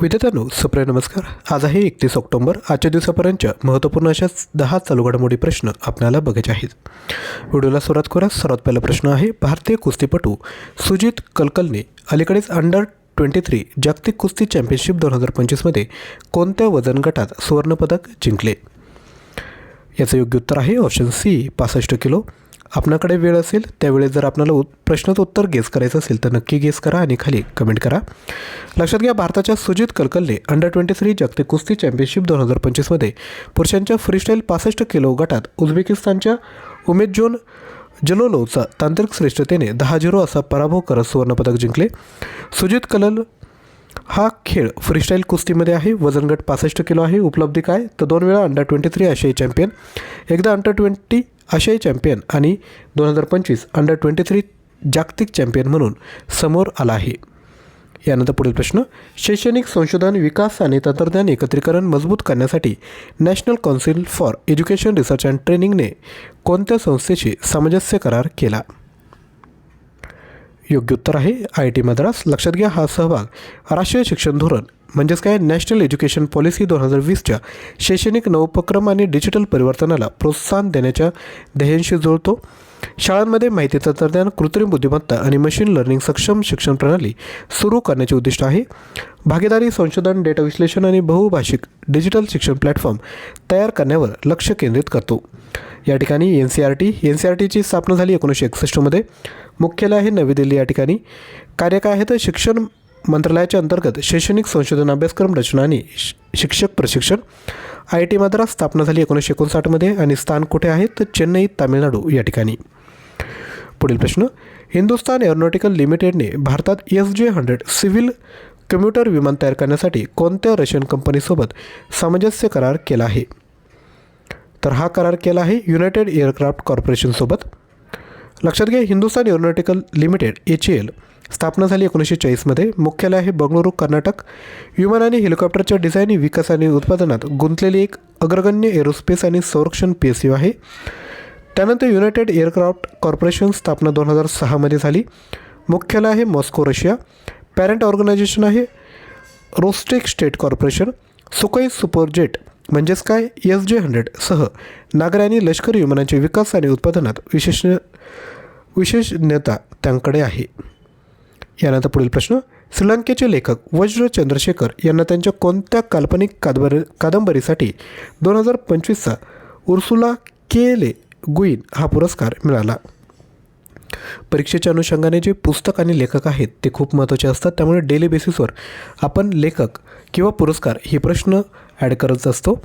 विद्यार्थ्यांनो सुप्रिय नमस्कार. आज आहे एकतीस ऑक्टोंबर आजच्या दिवसापर्यंतच्या महत्त्वपूर्ण अशा दहा चालू घडामोडी प्रश्न आपल्याला बघायचे आहेत. व्हिडिओला सुरुवात करा. सर्वात पहिला प्रश्न आहे भारतीय कुस्तीपटू सुजित कलकलने अलीकडेच अंडर ट्वेंटी थ्री जागतिक कुस्ती चॅम्पियनशिप दोन हजार पंचवीसमध्ये कोणत्या वजन गटात सुवर्णपदक जिंकले? याचं योग्य उत्तर आहे ऑप्शन सी पासष्ट किलो. आपणाकडे वेळ असेल त्यावेळेस जर आपल्याला उत प्रश्नाचं उत्तर गेस करायचं असेल तर नक्की गेस करा आणि खाली कमेंट करा. लक्षात घ्या भारताच्या सुजित कलकलने अंडर ट्वेंटी थ्री जागतिक कुस्ती चॅम्पियनशिप दोन हजार पंचवीसमध्ये पुरुषांच्या फ्रीस्टाईल पासष्ट किलो गटात उझबेकिस्तानच्या उमेद जोन जलोलोचा तांत्रिक श्रेष्ठतेने दहा झिरो असा पराभव करत सुवर्णपदक जिंकले. सुजित कलल हा खेळ फ्रीस्टाईल कुस्तीमध्ये आहे. वजनगट पासष्ट किलो आहे. उपलब्धी काय? तर दोन वेळा अंडर ट्वेंटी थ्री आशियाई चॅम्पियन एकदा अंडर ट्वेंटी आशियाई चॅम्पियन आणि दोन हजार पंचवीस अंडर ट्वेंटी थ्री जागतिक चॅम्पियन म्हणून समोर आला आहे. यानंतर पुढील प्रश्न शैक्षणिक संशोधन विकास आणि तंत्रज्ञान एकत्रीकरण मजबूत करण्यासाठी National Council for Education Research and ट्रेनिंगने कोणत्या संस्थेशी सामंजस्य करार केला? योग्य उत्तर आहे. I T Madras. लक्षात घ्या हा सहभाग. राष्ट्रीय शिक्षण धोरण म्हणजेच काय? नॅशनल एज्युकेशन पॉलिसी दोन हजार वीसच्या शैक्षणिक नवोपक्रम आणि डिजिटल परिवर्तनाला प्रोत्साहन देण्याच्या ध्येयांशी जुळतो. शाळांमध्ये माहिती तंत्रज्ञान कृत्रिम बुद्धिमत्ता आणि मशीन लर्निंग सक्षम शिक्षण प्रणाली सुरू करण्याचे उद्दिष्ट आहे. भागीदारी संशोधन डेटा विश्लेषण आणि बहुभाषिक डिजिटल शिक्षण प्लॅटफॉर्म तयार करण्यावर लक्ष केंद्रित करतो. या ठिकाणी N C R T N C R टीची स्थापना झाली एकोणीसशे एकसष्टमध्ये. मुख्यालय आहे नवी दिल्ली या ठिकाणी. कार्य काय आहे तर शिक्षण मंत्रालयाच्या अंतर्गत शैक्षणिक संशोधन अभ्यासक्रम रचना आणि शिक्षक प्रशिक्षण. आय टी मद्रास स्थापना झाली एकोणीसशे एकोणसाठमध्ये आणि स्थान कुठे आहे तर चेन्नई तामिळनाडू या ठिकाणी. पुढील प्रश्न. हिंदुस्तान एरोनॉटिकल लिमिटेडने भारतात एस जे हंड्रेड सिव्हिल कम्प्युटर विमान तयार करण्यासाठी कोणत्या रशियन कंपनीसोबत सामंजस्य करार केला आहे? तर हा करार केला आहे युनायटेड एअरक्राफ्ट कॉर्पोरेशनसोबत लक्षात घ्या Hindustan Aeronautical Limited H L स्थापना झाली एकोणीसशे चाळीसमध्ये मुख्यालय आहे बंगळुरू कर्नाटक. विमान आणि हेलिकॉप्टरच्या डिझाईन विकास आणि उत्पादनात गुंतलेली एक अग्रगण्य एरोस्पेस आणि संरक्षण पी एस यू आहे. त्यानंतर युनायटेड एअरक्राफ्ट कॉर्पोरेशन स्थापना दोन हजार सहामध्ये झाली. मुख्यालय आहे मॉस्को रशिया. पॅरेंट ऑर्गनायझेशन आहे Rostec state corporation. Sukhoi Superjet म्हणजेच काय? एस जे हंड्रेड सह नागरी आणि लष्करी विमानांचे विकास आणि उत्पादनात विशेष विशेषज्ञता त्यांकडे आहे. यानंतर पुढील प्रश्न. श्रीलंकेचे लेखक वज्र चंद्रशेखर यांना त्यांच्या कोणत्या काल्पनिक कादंबरी कादंबरीसाठी दोन हजार पंचवीसचा उर्सुला केले गुईन हा पुरस्कार मिळाला? परीक्षेच्या अनुषंगाने जे पुस्तक आणि लेखक आहेत ते खूप महत्त्वाचे असतात. त्यामुळे डेली बेसिसवर आपण लेखक किंवा पुरस्कार हे प्रश्न ॲड करत असतो.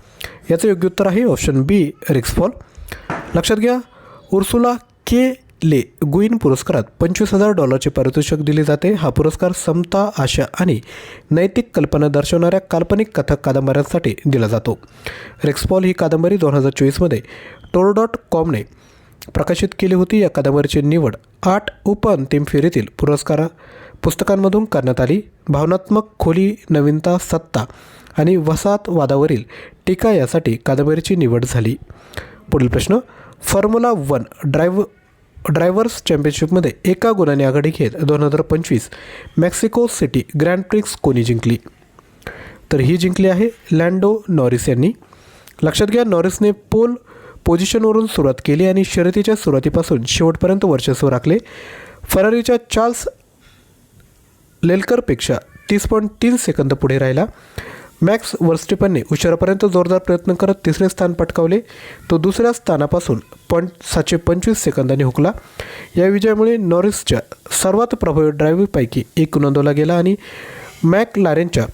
याचं योग्य उत्तर आहे ऑप्शन बी रिक्सफॉल लक्षात घ्या उर्सुला के ले गुईन पुरस्कारात पंचवीस हजार डॉलरचे पारितोषिक दिले जाते. हा पुरस्कार समता आशा आणि नैतिक कल्पना दर्शवणाऱ्या काल्पनिक कथक कादंबऱ्यांसाठी दिला जातो. रेक्सपॉल ही कादंबरी दोन हजार चोवीसमध्ये टोर डॉट कॉमने प्रकाशित केली होती या कादंबरीची निवड. आठ उपअंतिम फेरीतील पुरस्कार पुस्तकांमधून करण्यात आली. भावनात्मक खोली नवीनता सत्ता आणि वसाहतवादावरील टीका यासाठी कादंबरीची निवड झाली. पुढील प्रश्न फॉर्म्युला वन ड्रायव्ह ड्रायव्हर्स चॅम्पियनशिपमध्ये एका गुणाने आघाडी घेत दोन हजार पंचवीस मेक्सिको सिटी ग्रँड प्रिक्स कोणी जिंकली? तर ही जिंकली आहे लँडो नॉरिस यांनी. लक्षात घ्या नॉरिसने पोल पोझिशनवरून सुरुवात केली आणि शर्यतीच्या सुरुवातीपासून शेवटपर्यंत वर्चस्व राखले. फरारीच्या चार्ल्स लेलकरपेक्षा तीस पॉईंट तीन सेकंद पुढे राहिला. मॅक्स वर्स्टिपनने उशिरापर्यंत जोरदार प्रयत्न करत तिसरे स्थान पटकावले. तो दुसऱ्या स्थानापासून पॉईंट सातशे पंचवीस सेकंदांनी हुकला. या विजयामुळे नॉरिसच्या सर्वात प्रभावी ड्रायव्हपैकी एक नोंदवला गेला आणि मॅक लारेनच्या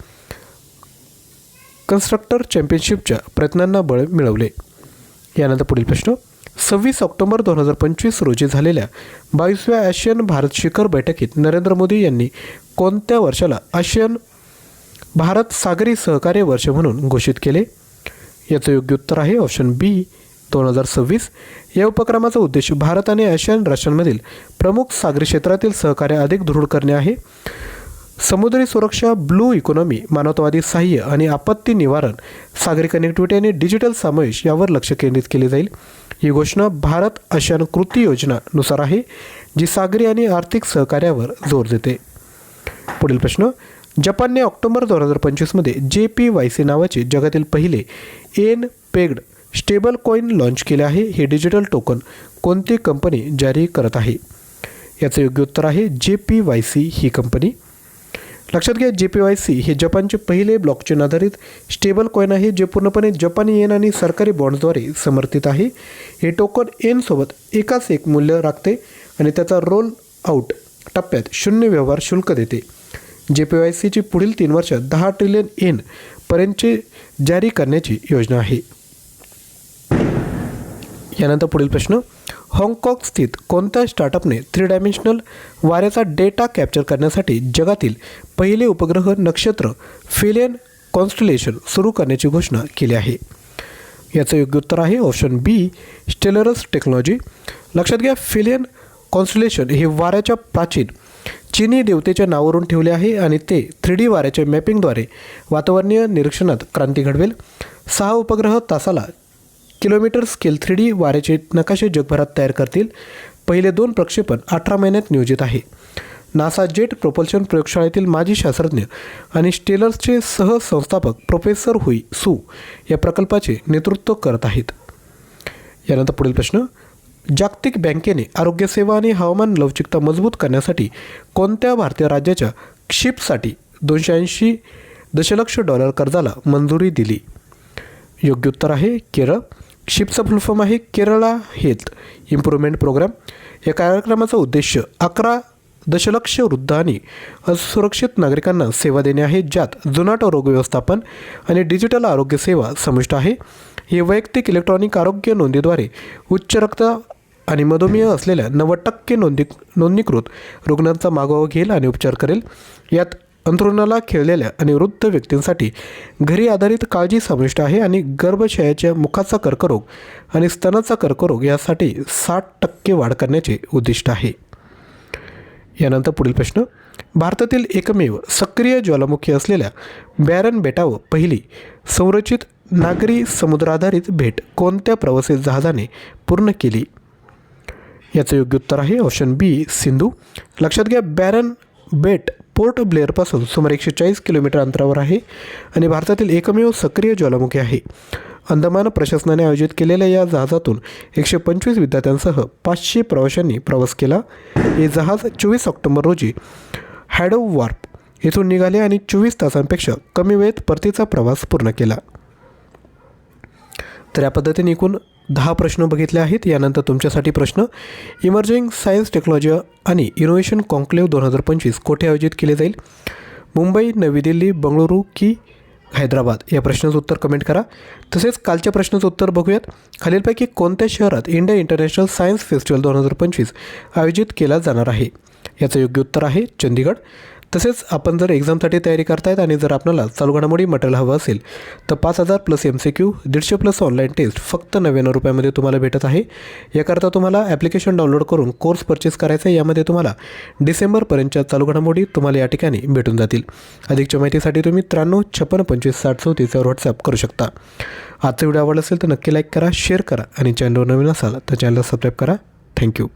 कन्स्ट्रक्टर चॅम्पियनशिपच्या प्रयत्नांना बळ मिळवले. यानंतर पुढील प्रश्न. सव्वीस ऑक्टोबर दोन हजार पंचवीस रोजी झालेल्या बावीसव्या आशियन भारत शिखर बैठकीत नरेंद्र मोदी यांनी कोणत्या वर्षाला आशियन भारत सागरी सहकार्य वर्ष म्हणून घोषित केले? याचं योग्य उत्तर आहे ऑप्शन बी दोन हजार सव्वीस. या उपक्रमाचा उद्देश भारत आणि आशियन राष्ट्रांमधील प्रमुख सागरी क्षेत्रातील सहकार्य अधिक दृढ करणे आहे. समुद्री सुरक्षा ब्लू इकॉनॉमी मानवतावादी सहाय्य आणि आपत्ती निवारण सागरी कनेक्टिव्हिटी आणि डिजिटल समावेश यावर लक्ष केंद्रित केले जाईल. ही घोषणा भारत आशियान कृती योजनानुसार आहे जी सागरी आणि आर्थिक सहकार्यावर जोर देते. पुढील प्रश्न जपानने ऑक्टोबर दोन हजार पंचवीसमध्ये जे पी वाय सी नावाचे जगातील पहिले yen pegged stable coin launch केले आहे. हे डिजिटल टोकन कोणती कंपनी जारी करत आहे? याचं योग्य उत्तर आहे जे पी वाय सी ही कंपनी. लक्षात घ्या जे पी वाय सी हे जपानचे पहिले ब्लॉकचेन आधारित स्टेबल कॉईन आहे जे पूर्णपणे जपानी येन आणि सरकारी बॉन्ड्सद्वारे समर्थित आहे. हे टोकन एनसोबत एकाच एक मूल्य राखते आणि त्याचा रोल आउट टप्प्यात शून्य व्यवहार शुल्क देते. जे पी वाय सीची पुढील तीन वर्षात दहा ट्रिलियन एन पर्यंतचे जारी करण्याची योजना आहे. यानंतर पुढील प्रश्न. हाँगकाँग स्थित कोणत्या स्टार्टअपने थ्री डायमेन्शनल वाऱ्याचा डेटा कॅप्चर करण्यासाठी जगातील पहिले उपग्रह नक्षत्र फिलियन कॉन्स्टलेशन सुरू करण्याची घोषणा केली आहे? याचं योग्य उत्तर आहे ऑप्शन बी स्टेलरस टेक्नॉलॉजी. लक्षात घ्या फिलियन कॉन्स्टलेशन हे वाऱ्याच्या प्राचीन चिनी देवतेच्या नावावरून ठेवले आहे आणि ते थ्री डी वाऱ्याच्या मॅपिंगद्वारे वातावरणीय निरीक्षणात क्रांती घडवेल. सहा उपग्रह तासाला किलोमीटर स्केल थ्री डी वाऱ्याचे नकाशे जगभरात तयार करतील. पहिले दोन प्रक्षेपण अठरा महिन्यात नियोजित आहे. नासा जेट प्रोपल्शन प्रयोगशाळेतील माजी शास्त्रज्ञ आणि स्टेलर्सचे सहसंस्थापक प्रोफेसर हुई सू या प्रकल्पाचे नेतृत्व करत आहेत. यानंतर पुढील प्रश्न. जागतिक बँकेने आरोग्यसेवा आणि हवामान लवचिकता मजबूत करण्यासाठी कोणत्या भारतीय राज्याच्या क्षिपसाठी दोनशे ऐंशी दशलक्ष डॉलर कर्जाला मंजुरी दिली? योग्य उत्तर आहे केरळ. शिपचा फुलफॉर्म आहे केरळा हेल्थ इम्प्रूव्हमेंट प्रोग्राम. या कार्यक्रमाचा उद्देश अकरा दशलक्ष वृद्ध आणि असुरक्षित नागरिकांना सेवा देणे आहे ज्यात जुनाट रोग व्यवस्थापन आणि डिजिटल आरोग्य सेवा समाविष्ट आहे. हे वैयक्तिक इलेक्ट्रॉनिक आरोग्य नोंदीद्वारे उच्च रक्त आणि मधुमेह असलेल्या नव्वद टक्के नोंदी नोंदणीकृत रुग्णांचा मागोवा घेईल आणि उपचार करेल. यात अंथरुणाला खेळलेल्या आणि वृद्ध व्यक्तींसाठी घरी आधारित काळजी समाविष्ट आहे आणि गर्भाशयाच्या मुखाचा कर्करोग आणि स्तनाचा कर्करोग यासाठी साठ टक्के वाढ करण्याचे उद्दिष्ट आहे. यानंतर पुढील प्रश्न. भारतातील एकमेव सक्रिय ज्वालामुखी असलेल्या बॅरन बेटावर पहिली संरचित नागरी समुद्राधारित भेट कोणत्या प्रवासी जहाजाने पूर्ण केली? याचं योग्य उत्तर आहे ऑप्शन बी सिंधू. लक्षात घ्या बॅरन बेट पोर्ट ब्लेअरपासून सुमारे एकशे चाळीस किलोमीटर अंतरावर आहे आणि भारतातील एकमेव सक्रिय ज्वालामुखी आहे. अंदमान प्रशासनाने आयोजित केलेल्या या जहाजातून एकशे पंचवीस विद्यार्थ्यांसह पाचशे प्रवाशांनी प्रवास केला. हे जहाज चोवीस ऑक्टोबर रोजी हॅडो वार्प येथून निघाले आणि चोवीस तासांपेक्षा कमी वेळेत परतीचा प्रवास पूर्ण केला. तर या पद्धतीने एकूण दहा प्रश्न बघितले आहेत. यानंतर तुमच्यासाठी प्रश्न. इमर्जिंग सायन्स टेक्नॉलॉजी आणि इनोव्हेशन कॉन्क्लेव्ह दोन हजार पंचवीस कोठे आयोजित केले जाईल? मुंबई नवी दिल्ली बंगळुरू की हैदराबाद? या प्रश्नाचं उत्तर कमेंट करा. तसेच कालच्या प्रश्नाचं उत्तर बघूयात. खालीलपैकी कोणत्या शहरात इंडिया इंटरनॅशनल सायन्स फेस्टिवल दोन हजार पंचवीस आयोजित केला जाणार आहे? याचं योग्य उत्तर आहे चंदीगड. तसेच आपण जर एक्झामसाठी तयारी करतायत आणि जर आपल्याला चालू घडामोडी मटेरियल हवं असेल तर पाच हजार प्लस एम सी क्यू दीडशे प्लस ऑनलाईन टेस्ट फक्त नव्याण्णव रुपयामध्ये तुम्हाला भेटत आहे. याकरता तुम्हाला ॲप्लिकेशन डाउनलोड करून कोर्स परचेस करायचा आहे यामध्ये तुम्हाला डिसेंबरपर्यंतच्या चालू घडामोडी तुम्हाला या ठिकाणी भेटून जातील. अधिकच्या माहितीसाठी तुम्ही त्र्याण्णव छप्पन्न पंचवीस साठ चौतीस यावर व्हॉट्सअप करू शकता. आजचा व्हिडिओ आवडला असेल तर नक्की लाईक करा शेअर करा आणि चॅनलवर नवीन असाल तर चॅनलला सबस्क्राईब करा. थँक्यू